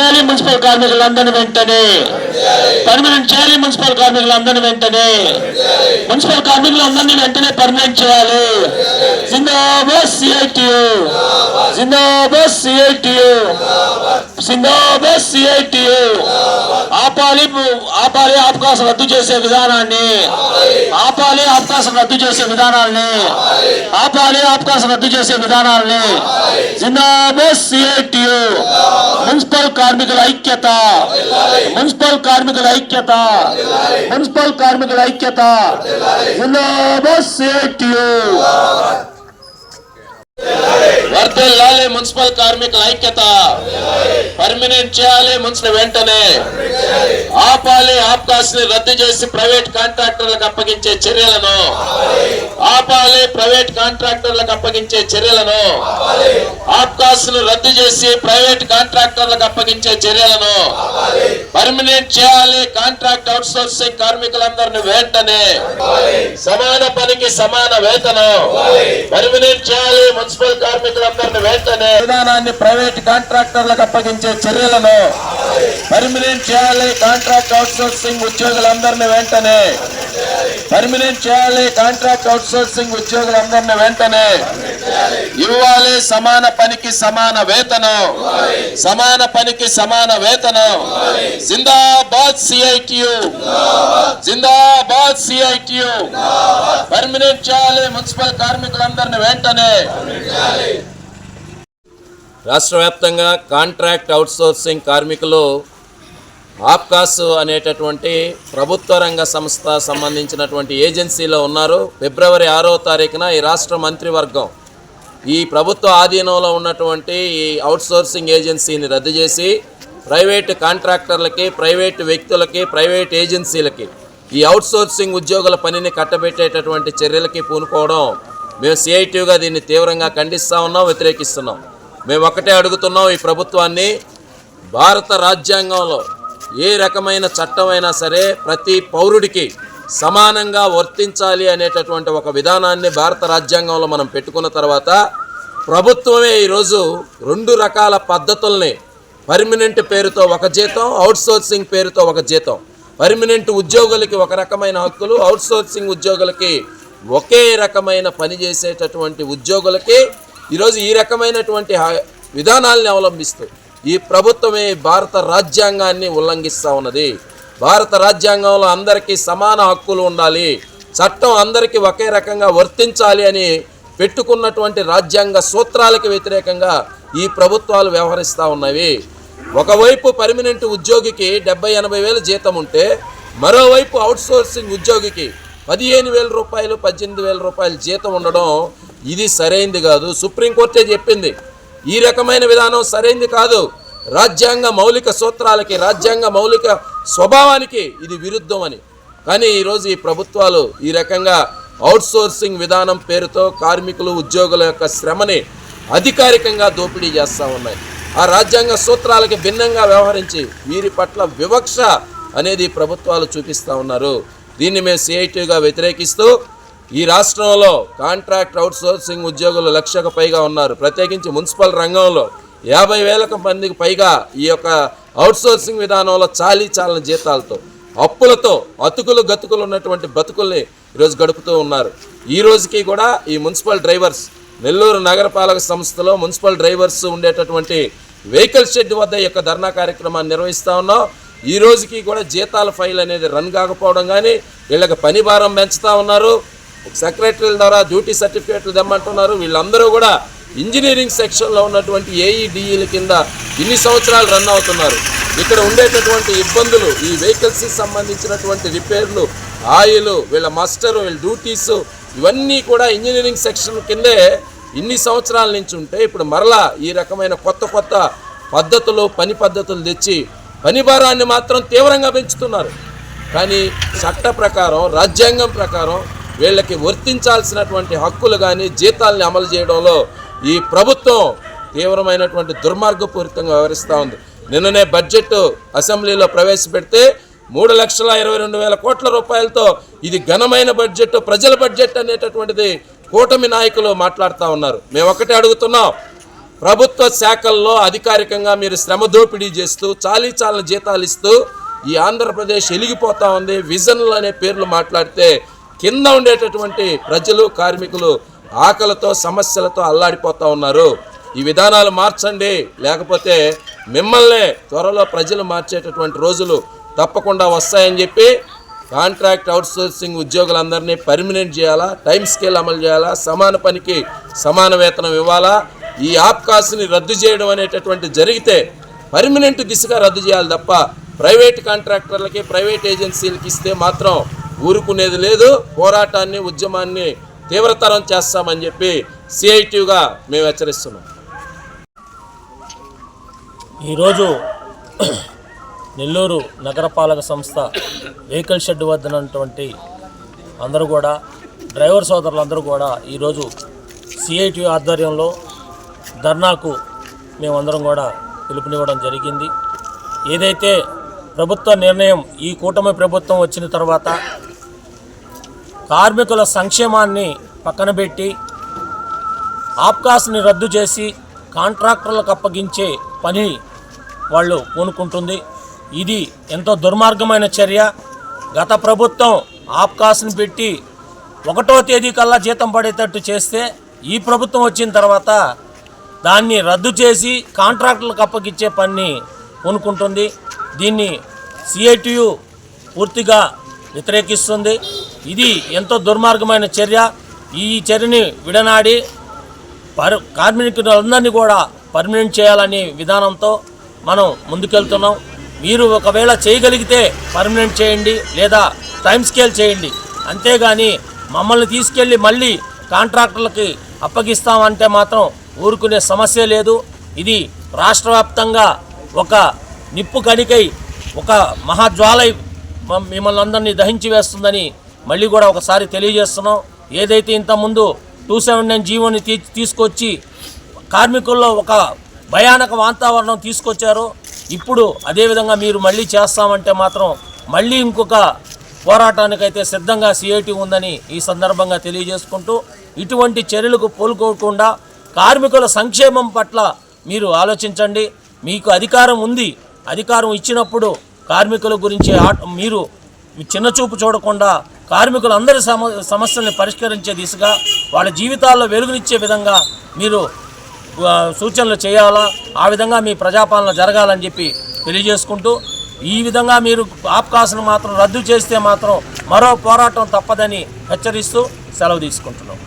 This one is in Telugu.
చేయాలి మున్సిపల్ కార్మికులందరినీ వెంటనే పర్మనెంట్ చేయాలి మున్సిపల్ కార్మికులందరినీ వెంటనే. మున్సిపల్ కార్మికులందరినీ వెంటనే పర్మనెంట్ చేయాలి. జిందాబాద్ సిఐటియు జిందాబాద్ సిఐటియు జిందాబాద్ సిఐటియు ఆపాలి ఆపాలి అవకాశం రద్దు చేసే విధానాన్ని. ఆపాలి అవకాశం రద్దు చేసే విధానాల్ని ఆపాలి అవకాశం రద్దు చేసే విధానాల్ని జిందాబాద్ సిఐటియు మున్సిపల్ కార్మికుల ఐక్యత. మున్సిపల్ కార్మికుల ఐక్యత మున్సిపల్ కార్మికుల ఐక్యత జిందాబాద్ సిఐటియు మున్సిపల్ కార్మికుల ఐక్యత. పర్మినెంట్ చేయాలి మున్సిపల్ వెంటనే. ఆపాలి ఆప్కాస్ని రద్దు చేసి ప్రైవేట్ కాంట్రాక్టర్లకు అప్పగించే చర్యలను. ఆపాలి ప్రైవేట్ కాంట్రాక్టర్లకు అప్పగించే చర్యలను. ఆప్కాస్ను రద్దు చేసి ప్రైవేట్ కాంట్రాక్టర్లకు అప్పగించే చర్యలను. పర్మినెంట్ చేయాలి కాంట్రాక్ట్ అవుట్ సోర్సింగ్ కార్మికులందరిని వెంటనే. సమాన పనికి సమాన వేతనం. పర్మినెంట్ చేయాలి మున్సిపల్ కార్మికులందరిని వెంటనే విధానాన్ని ప్రైవేట్ కాంట్రాక్టర్లకు అప్పగించే చర్యలను పర్మినెంట్ చేయాలి. కాంట్రాక్ట్ అవుట్సోర్సింగ్ సోర్సింగ్ వెంటనే పర్మినెంట్ చేయాలి. కాంట్రాక్ట్ అవుట్సోర్సింగ్ ఉద్యోగులందరినీ ఉద్యోగులందరిని వెంటనే ఇవ్వాలి. సమాన పనికి సమాన వేతనం సమాన పనికి సమాన వేతనం. జిందాబాద్ సిఐటియు జిందాబాద్ సిఐటియు పర్మినెంట్ చేయాలి. మున్సిపల్ కార్మికులందరిని వెంటనే రాష్ట్ర వ్యాప్తంగా కాంట్రాక్ట్ అవుట్సోర్సింగ్ కార్మికులు ఆప్కాస్ అనేటటువంటి ప్రభుత్వ రంగ సంస్థ సంబంధించినటువంటి ఏజెన్సీలో ఉన్నారు. ఫిబ్రవరి ఆరో తారీఖున ఈ రాష్ట్ర మంత్రివర్గం ఈ ప్రభుత్వ ఆధీనంలో ఉన్నటువంటి ఈ అవుట్సోర్సింగ్ ఏజెన్సీని రద్దు చేసి ప్రైవేటు కాంట్రాక్టర్లకి ప్రైవేటు వ్యక్తులకి ప్రైవేట్ ఏజెన్సీలకి ఈ అవుట్సోర్సింగ్ ఉద్యోగుల పనిని కట్టబెట్టేటటువంటి చర్యలకి పూనుకోవడం మేము సిఐటివ్గా దీన్ని తీవ్రంగా ఖండిస్తూ ఉన్నాం వ్యతిరేకిస్తున్నాం. మేము ఒకటే అడుగుతున్నాం ఈ ప్రభుత్వాన్ని భారత రాజ్యాంగంలో ఏ రకమైన చట్టమైనా సరే ప్రతి పౌరుడికి సమానంగా వర్తించాలి అనేటటువంటి ఒక విధానాన్ని భారత రాజ్యాంగంలో మనం పెట్టుకున్న తర్వాత ప్రభుత్వమే ఈరోజు రెండు రకాల పద్ధతుల్ని పర్మనెంట్ పేరుతో ఒక జీతం అవుట్సోర్సింగ్ పేరుతో ఒక జీతం. పర్మనెంట్ ఉద్యోగులకి ఒక రకమైన హక్కులు అవుట్సోర్సింగ్ ఉద్యోగులకి ఒకే రకమైన పని చేసేటటువంటి ఉద్యోగులకి ఈరోజు ఈ రకమైనటువంటి విధానాలని విధానాల్ని అవలంబిస్తూ ఈ ప్రభుత్వమే భారత రాజ్యాంగాన్ని ఉల్లంఘిస్తూ ఉన్నది. భారత రాజ్యాంగంలో అందరికీ సమాన హక్కులు ఉండాలి. చట్టం అందరికీ ఒకే రకంగా వర్తించాలి అని పెట్టుకున్నటువంటి రాజ్యాంగ సూత్రాలకు వ్యతిరేకంగా ఈ ప్రభుత్వాలు వ్యవహరిస్తూ ఉన్నవి. ఒకవైపు పర్మనెంట్ ఉద్యోగికి డెబ్బై ఎనభై వేలు జీతం ఉంటే మరోవైపు అవుట్సోర్సింగ్ ఉద్యోగికి పదిహేను వేల రూపాయలు పద్దెనిమిది వేల రూపాయలు జీతం ఉండడం ఇది సరైంది కాదు. సుప్రీంకోర్టే చెప్పింది. ఈ రకమైన విధానం సరైంది కాదు. రాజ్యాంగ మౌలిక సూత్రాలకి రాజ్యాంగ మౌలిక స్వభావానికి ఇది విరుద్ధం అని. కానీ ఈరోజు ఈ ప్రభుత్వాలు ఈ రకంగా అవుట్సోర్సింగ్ విధానం పేరుతో కార్మికులు ఉద్యోగుల యొక్క శ్రమని అధికారికంగా దోపిడీ చేస్తూ ఉన్నాయి. ఆ రాజ్యాంగ సూత్రాలకి భిన్నంగా వ్యవహరించి వీరి పట్ల వివక్ష అనేది ప్రభుత్వాలు చూపిస్తూ ఉన్నారు. దీన్ని మేము సిఐటిగా వ్యతిరేకిస్తూ ఈ రాష్ట్రంలో కాంట్రాక్ట్ అవుట్సోర్సింగ్ ఉద్యోగులు లక్షకు పైగా ఉన్నారు. ప్రత్యేకించి మున్సిపల్ రంగంలో యాభై వేలకు మందికి పైగా ఈ యొక్క అవుట్సోర్సింగ్ విధానంలో చాలీ చాలని జీతాలతో అప్పులతో అతుకులు గతుకులు ఉన్నటువంటి బతుకుల్ని ఈరోజు గడుపుతూ ఉన్నారు. ఈ రోజుకి కూడా ఈ మున్సిపల్ డ్రైవర్స్ నెల్లూరు నగరపాలక సంస్థలో మున్సిపల్ డ్రైవర్స్ ఉండేటటువంటి వెహికల్ షెడ్ వద్ద ఈ యొక్క ధర్నా కార్యక్రమాన్ని నిర్వహిస్తూ ఉన్నాం. ఈ రోజుకి కూడా జీతాల ఫైల్ అనేది రన్ కాకపోవడం కానీ వీళ్ళకి పని భారం పెంచుతూ ఉన్నారు. సెక్రటరీల ద్వారా డ్యూటీ సర్టిఫికేట్లు తెమ్మంటున్నారు. వీళ్ళందరూ కూడా ఇంజనీరింగ్ సెక్షన్లో ఉన్నటువంటి ఏఈడిఈల కింద ఇన్ని సంవత్సరాలు రన్ అవుతున్నారు. ఇక్కడ ఉండేటటువంటి ఇబ్బందులు ఈ వెహికల్స్కి సంబంధించినటువంటి రిపేర్లు ఆయిల్ వీళ్ళ మాస్టర్ వీళ్ళ డ్యూటీస్ ఇవన్నీ కూడా ఇంజనీరింగ్ సెక్షన్ కిందే ఇన్ని సంవత్సరాల నుంచి ఉంటే ఇప్పుడు మరలా ఈ రకమైన కొత్త కొత్త పద్ధతులు పని పద్ధతులు తెచ్చి పనిభారాన్ని మాత్రం తీవ్రంగా పెంచుతున్నారు. కానీ చట్ట ప్రకారం రాజ్యాంగం ప్రకారం వీళ్ళకి వర్తించాల్సినటువంటి హక్కులు కానీ జీతాల్ని అమలు చేయడంలో ఈ ప్రభుత్వం తీవ్రమైనటువంటి దుర్మార్గపూరితంగా వ్యవహరిస్తూ ఉంది. నిన్ననే బడ్జెట్ అసెంబ్లీలో ప్రవేశపెడితే మూడు లక్షల ఇరవై రెండు వేల కోట్ల రూపాయలతో ఇది ఘనమైన బడ్జెట్ ప్రజల బడ్జెట్ అనేటటువంటిది కూటమి నాయకులు మాట్లాడుతూ ఉన్నారు. మేము ఒకటే అడుగుతున్నాం. ప్రభుత్వ శాఖల్లో అధికారికంగా మీరు శ్రమ దోపిడీ చేస్తూ చాలీ చాలని జీతాలు ఇస్తూ ఈ ఆంధ్రప్రదేశ్ వెలిగిపోతా ఉంది. విజన్లు అనే పేర్లు మాట్లాడితే కింద ఉండేటటువంటి ప్రజలు కార్మికులు ఆకలితో సమస్యలతో అల్లాడిపోతూ ఉన్నారు. ఈ విధానాలు మార్చండి. లేకపోతే మిమ్మల్నే త్వరలో ప్రజలు మార్చేటటువంటి రోజులు తప్పకుండా వస్తాయని చెప్పి కాంట్రాక్ట్ అవుట్సోర్సింగ్ ఉద్యోగులందరినీ పర్మినెంట్ చేయాలా? టైం స్కేల్ అమలు చేయాలా? సమాన పనికి సమాన వేతనం ఇవ్వాలా? ఈ ఆప్కాస్ని రద్దు చేయడం అనేటటువంటి జరిగితే పర్మనెంట్ దిశగా రద్దు చేయాలి తప్ప ప్రైవేట్ కాంట్రాక్టర్లకి ప్రైవేట్ ఏజెన్సీలకి ఇస్తే మాత్రం ఊరుకునేది లేదు పోరాటాన్ని ఉద్యమాన్ని తీవ్రతరం చేస్తామని చెప్పి సిఐటిగా మేము హెచ్చరిస్తున్నాం. ఈరోజు నెల్లూరు నగరపాలక సంస్థ వెహికల్ షెడ్ వద్ద ఉన్నటువంటి అందరూ కూడా డ్రైవర్ సోదరులందరూ కూడా ఈరోజు సిఐటి ఆధ్వర్యంలో ధర్నాకు మేమందరం కూడా పిలుపునివ్వడం జరిగింది. ఏదైతే ప్రభుత్వ నిర్ణయం ఈ కూటమి ప్రభుత్వం వచ్చిన తర్వాత కార్మికుల సంక్షేమాన్ని పక్కన పెట్టి ఆప్కాస్ని రద్దు చేసి కాంట్రాక్టర్లకు అప్పగించే పని వాళ్ళు పూనుకుంటుంది. ఇది ఎంతో దుర్మార్గమైన చర్య. గత ప్రభుత్వం ఆప్కాస్ని పెట్టి ఒకటో తేదీ కల్లా జీతం పడేటట్టు చేస్తే ఈ ప్రభుత్వం వచ్చిన తర్వాత దాన్ని రద్దు చేసి కాంట్రాక్టులకు అప్పగించే పని కొనుక్కుంటుంది దీన్ని సిఐటియు పూర్తిగా వ్యతిరేకిస్తుంది. ఇది ఎంతో దుర్మార్గమైన చర్య. ఈ చర్యని విడనాడి పర్ కార్మికులందరినీ కూడా పర్మనెంట్ చేయాలనే విధానంతో మనం ముందుకెళ్తున్నాం. మీరు ఒకవేళ చేయగలిగితే పర్మనెంట్ చేయండి లేదా టైం స్కేల్ చేయండి. అంతేగాని మమ్మల్ని తీసుకెళ్ళి మళ్ళీ కాంట్రాక్టర్లకి అప్పగిస్తామంటే మాత్రం ఊరుకునే సమస్య లేదు. ఇది రాష్ట్రవ్యాప్తంగా ఒక నిప్పు కణికై ఒక మహాజ్వాలై మ- మిమ్మల్ని అందరినీ దహించి వేస్తుందని మళ్ళీ కూడా ఒకసారి తెలియజేస్తున్నాం. ఏదైతే ఇంతకుముందు టూ సెవెన్ నైన్ జీవోని తీ తీసుకొచ్చి కార్మికుల్లో ఒక భయానక వాతావరణం తీసుకొచ్చారో. ఇప్పుడు అదేవిధంగా మీరు మళ్ళీ చేస్తామంటే మాత్రం మళ్ళీ ఇంకొక పోరాటానికైతే సిద్ధంగా సిఐటి ఉందని ఈ సందర్భంగా తెలియజేసుకుంటూ ఇటువంటి చర్యలకు పోలుకోకుండా కార్మికుల సంక్షేమం పట్ల మీరు ఆలోచించండి. మీకు అధికారం ఉంది. అధికారం ఇచ్చినప్పుడు కార్మికుల గురించి మీరు చిన్నచూపు చూడకుండా కార్మికులందరి సమ సమస్యల్ని పరిష్కరించే దిశగా వాళ్ళ జీవితాల్లో వెలుగునిచ్చే విధంగా మీరు సూచనలు చేయాలా? ఆ విధంగా మీ ప్రజాపాలన జరగాలని చెప్పి తెలియజేసుకుంటూ ఈ విధంగా మీరు ఆప్కాసును మాత్రం రద్దు చేస్తే మాత్రం మరో పోరాటం తప్పదని హెచ్చరిస్తూ సెలవు తీసుకుంటున్నాం.